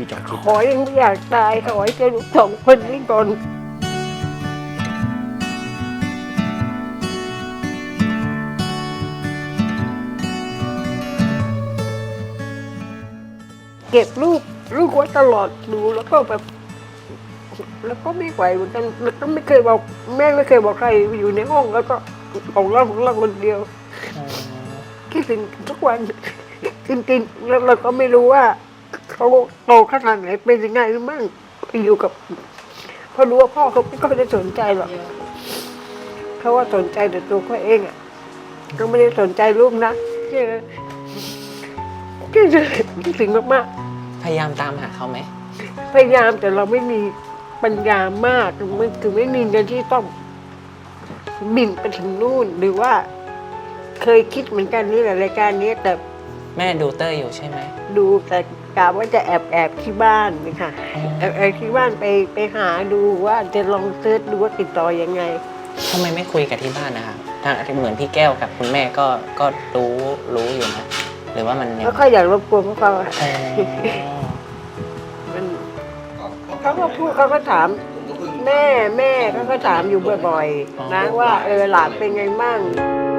พี่จอมคิดขอยังไม่อยากตายขอให้เจอลูกสองคนนี้ก่อนเก็บรูปลูกไว้ตลอดดูแล้วก็แบบแล้วก็ไม่ไหวเหมือนกันแล้วก็ไม่เคยบอกแม่ไม่เคยบอกใครอยู่ในห้องแล้วก็ของเราของเราคนเดียวอ๋อคิดถึงทุกวันจริงๆแล้วเราก็ไม่รู้ว่า เขาโตขนาดไหนเป็นยังไงมั่งไปอยู่กับเพอรู้ว่าพ่อเขาไม่ค่อยได้สนใจหรอกเขาว่าสนใจแต่ตัวเขาเองอะก็ไม่ได้สนใจลูกนะเออคิดถึงคิดถึงมากพยายามตามหาเขาไหม ๆพยายามแต่เราไม่มีปัญญามากมันคือไม่มีเงินที่ต้องบินไปถึงนู่นหรือว่า เคยคิดเหมือนกันนี่แหละรายการนี้แต่แม่ดูเต้ยอยู่ใช่ไหม ดูแต่ กะว่าจะแอบแอบที่บ้านนะคะอ๋อแอบแอบที่บ้านไปไปหาดูว่าจะลองเซิร์ชดูว่าติดต่อยังไงทำไมไม่คุยกับที่บ้านนะคะทางเหมือนพี่แก้วกับคุณแม่ก็ก็รู้รู้อยู่นะหรือว่ามันยังแล้วก็อยากรบกวนพวกเขาอะอ๋อมันเขาก็พูดเขาก็ถาม แม่แม่เขาก็ถามอยู่บ่อยๆนะว่าเออหลานเป็นไงมั่งอ